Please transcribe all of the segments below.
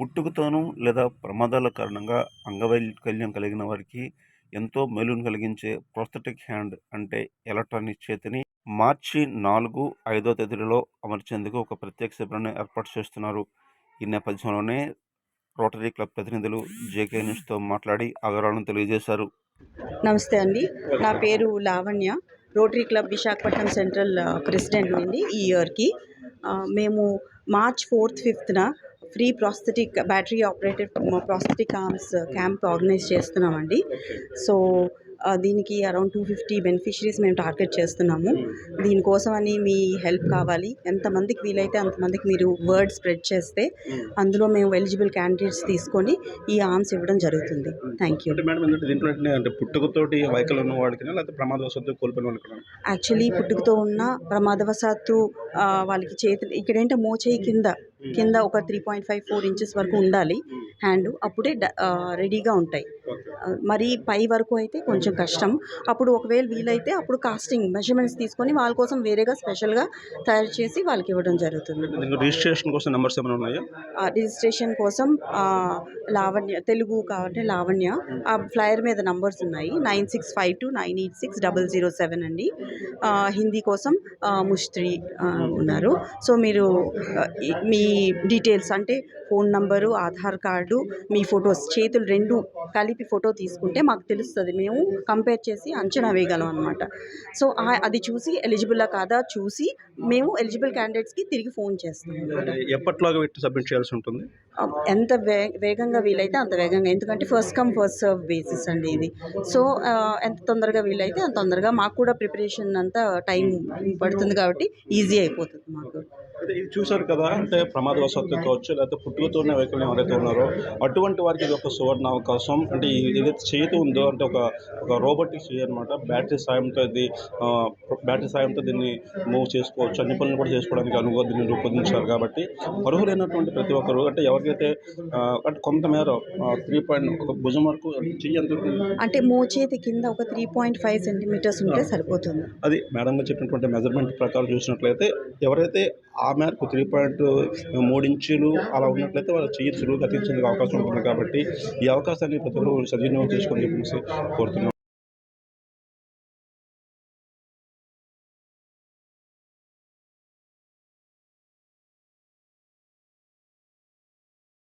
పుట్టుకతోనూ లేదా ప్రమాదాల కారణంగా అంగవైకల్యం కలిగిన వారికి ఎంతో మేలును కలిగించే ప్రోస్థెటిక్ హ్యాండ్ అంటే ఎలక్ట్రానిక్ చేతిని మార్చి నాలుగు ఐదో తేదీలలో అమర్చేందుకు ఒక ప్రత్యేక శిబిరాన్ని ఏర్పాటు చేస్తున్నారు. ఈ నేపథ్యంలోనే రోటరీ క్లబ్ ప్రతినిధులు జేకే న్యూస్తో మాట్లాడి ఆ వివరాలను తెలియజేశారు. నమస్తే అండి. నా పేరు Lavanya. Rotary Club Visakhapatnam Central president అండి ఈ ఇయర్కి. మేము March fourth ఫిఫ్త్న free prosthetic battery operated prosthetic arms camp organise చేస్తున్నామండి. సో దీనికి అరౌండ్ టూ ఫిఫ్టీ బెనిఫిషరీస్ మేము టార్గెట్ చేస్తున్నాము. దీనికోసమని మీ హెల్ప్ కావాలి. ఎంతమందికి వీలైతే అంతమందికి మీరు వర్డ్ స్ప్రెడ్ చేస్తే అందులో మేము ఎలిజిబుల్ క్యాండిడేట్స్ తీసుకొని ఈ ఆర్మ్స్ ఇవ్వడం జరుగుతుంది. Thank you. పుట్టుకతోటి వైకల్ ఉన్న వాళ్ళకి యాక్చువల్లీ పుట్టుకతో ఉన్న ప్రమాదవశాత్తు వాళ్ళకి చేతులు ఇక్కడ ఏంటో మోచేయి కింద కింద ఒక three point five four inches వరకు ఉండాలి. హ్యాండ్ అప్పుడే రెడీగా ఉంటాయి. మరి పై వరకు అయితే కొంచెం కష్టం. అప్పుడు ఒకవేళ వీలైతే అప్పుడు కాస్టింగ్ మెజర్మెంట్స్ తీసుకొని వాళ్ళ కోసం వేరేగా స్పెషల్గా తయారు చేసి వాళ్ళకి ఇవ్వడం జరుగుతుంది. రిజిస్ట్రేషన్ కోసం నెంబర్స్ ఏమైనా ఉన్నాయా? రిజిస్ట్రేషన్ కోసం లావణ్య తెలుగు కావాలంటే లావణ్య. ఆ ఫ్లైయర్ మీద నంబర్స్ ఉన్నాయి. Nine six five two nine eight six double zero seven అండి. హిందీ కోసం ముష్త్రి ఉన్నారు. సో మీరు మీ డీటెయిల్స్ అంటే ఫోన్ నంబరు ఆధార్ కార్డు మీ ఫొటోస్ చేతులు రెండు కలిపి ఫోటో తీసుకుంటే మాకు తెలుస్తుంది. మేము కంపేర్ చేసి అంచనా వేయగలం అనమాట సో అది చూసి ఎలిజిబుల్లా కాదా చూసి మేము ఎలిజిబుల్ క్యాండిడేట్స్కి తిరిగి ఫోన్ చేస్తాం ఎప్పట్లాగా పెట్టి సబ్మిట్ చేయాల్సి ఉంటుంది? ఎంత వే వేగంగా వీలైతే అంత వేగంగా. ఎందుకంటే first come first serve basis అండి ఇది. సో ఎంత తొందరగా వీలైతే అంత తొందరగా మాకు కూడా ప్రిపరేషన్ అంతా టైం పడుతుంది కాబట్టి ఈజీ అయిపోతుంది మాకు. ఇది చూసారు కదా అంటే ప్రమాదవశాత్తు కావచ్చు లేకపోతే పుట్టుకతో ఉన్న వైకల్యం ఎవరైతే ఉన్నారో అటువంటి వారికి ఇది ఒక సువర్ణ అవకాశం అంటే ఏదైతే చేతి ఉందో అంటే ఒక ఒక రోబోటిక్ చేయి అనమాట బ్యాటరీ సాయంతో ఇది బ్యాటరీ సాయంతో దీన్ని మూవ్ చేసుకోవచ్చు అన్ని పనులు కూడా చేసుకోవడానికి అనుగుణ దీన్ని రూపొందించారు కాబట్టి అర్హులైనటువంటి ప్రతి ఒక్కరు అంటే ఎవరికైతే అంటే కొంతమేర త్రీ పాయింట్ ఒక భుజం వరకు చెయ్యి ఎంత? అంటే మోచేతి కింద ఒక త్రీ పాయింట్ ఫైవ్ సెంటీమీటర్స్ ఉంటే సరిపోతుంది. అది మేడం చెప్పినటువంటి మెజర్మెంట్ ప్రకారం చూసినట్లయితే ఎవరైతే ఆ మేరకు త్రీ పాయింట్ మూడు ఇంచులు అలా ఉన్నట్లయితే వాళ్ళు చెయ్యి సులువుగా తీర్చేందుకు అవకాశం ఉంటుంది కాబట్టి ఈ అవకాశాన్ని ప్రతి ఒక్కరు సద్వినియోగం చేసుకొని చెప్పేసి కోరుతున్నాం.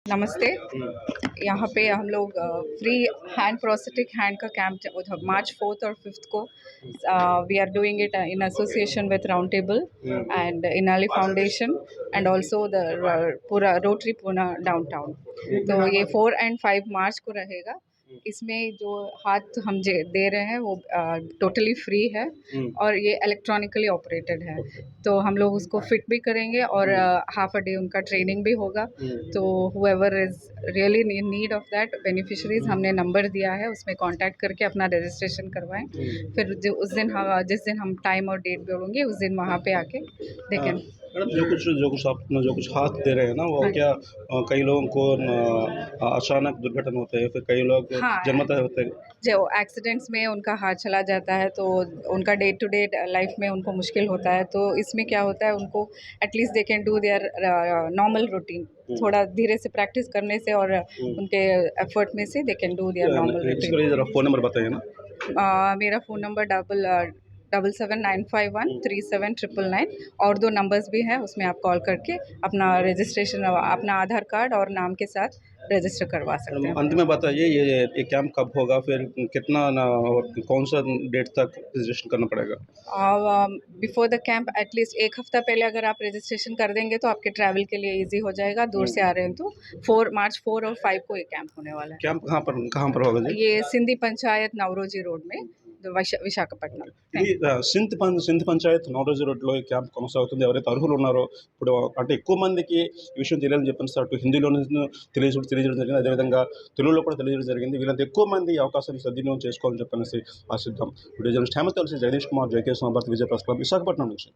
नमस्ते। यहाँ पे हम लोग फ्री हैंड प्रोस्थेटिक हैंड का कैंप मार्च फोर्थ और फिफ्थ को we are doing it in association with Round Table and Inali Foundation and also the पूरा रोटरी पूना डाउनटाउन तो ये फोर एंड फाइव मार्च को रहेगा। इसमें जो हाथ हम दे रहे हैं वो टोटली फ्री है और ये इलेक्ट्रॉनिकली ऑपरेटेड है। तो हम लोग उसको फिट भी करेंगे और हाफ़ अ डे उनका ट्रेनिंग भी होगा। तो whoever is really need of that beneficiaries हमने नंबर दिया है उसमें कांटेक्ट करके अपना रजिस्ट्रेशन करवाएँ। फिर जो उस दिन हम जिस दिन हम टाइम और डेट बोलेंगे उस दिन वहाँ पे आके देखें। मैडम जो कुछ जो कुछ आप जो कुछ हाथ दे रहे हैं ना वो क्या कई लोगों को अचानक दुर्घटना होते हैं फिर कई लोग हाँ। जन्मता होते हैं। जो एक्सीडेंट्स में उनका हाथ चला जाता है तो उनका डे टू डे लाइफ में उनको मुश्किल होता है तो इसमें क्या होता है उनको at least they can do their normal routine थोड़ा धीरे से प्रैक्टिस करने से और उनके एफर्ट में से they can do their normal routine phone number बताइए ना। मेरा phone number double double seven nine five one three seven triple nine और दो नंबर्स भी हैं उसमें आप कॉल करके अपना रजिस्ट्रेशन अपना आधार कार्ड और नाम के साथ रजिस्टर करवा सकते हैं। अंत में बताइए ये ये कैंप कब होगा फिर कितना ना कौन सा डेट तक रजिस्ट्रेशन करना पड़ेगा? बिफोर द कैंप एटलीस्ट एक हफ़्ता पहले अगर आप रजिस्ट्रेशन कर देंगे तो आपके ट्रैवल के लिए इजी हो जाएगा दूर से आ रहे हैं तो फोर मार्च फोर और फाइव को ये कैंप होने वाला है। कैंप कहाँ पर कहाँ पर होगा ये सिंधी पंचायत नवरोजी रोड में విశాఖపట్నం. సింధ్ పం సింధ్ పంచాయత్ నాలెడ్జ్ రోడ్లో ఈ క్యాంప్ కొనసాగుతుంది. ఎవరైతే అర్హులు ఉన్నారో ఇప్పుడు అంటే ఎక్కువ మందికి ఈ విషయం తెలియాలని చెప్పిన అటు హిందీలో తెలియజేయడం తెలియజేయడం జరిగింది. అదేవిధంగా తెలుగులో కూడా తెలియజేయడం జరిగింది. వీళ్ళంత ఎక్కువ మంది ఈ అవకాశాన్ని సద్వినియోగం చేసుకోవాలని చెప్పనేసి ఆశిద్దాం. వీడియో జర్నలిస్ట్ హేమత్ కలిసి జగదీష్ కుమార్ జయకేశ్వర భారత్ విజయ ప్రస్ క్లబ్ విశాఖపట్నం నుంచి.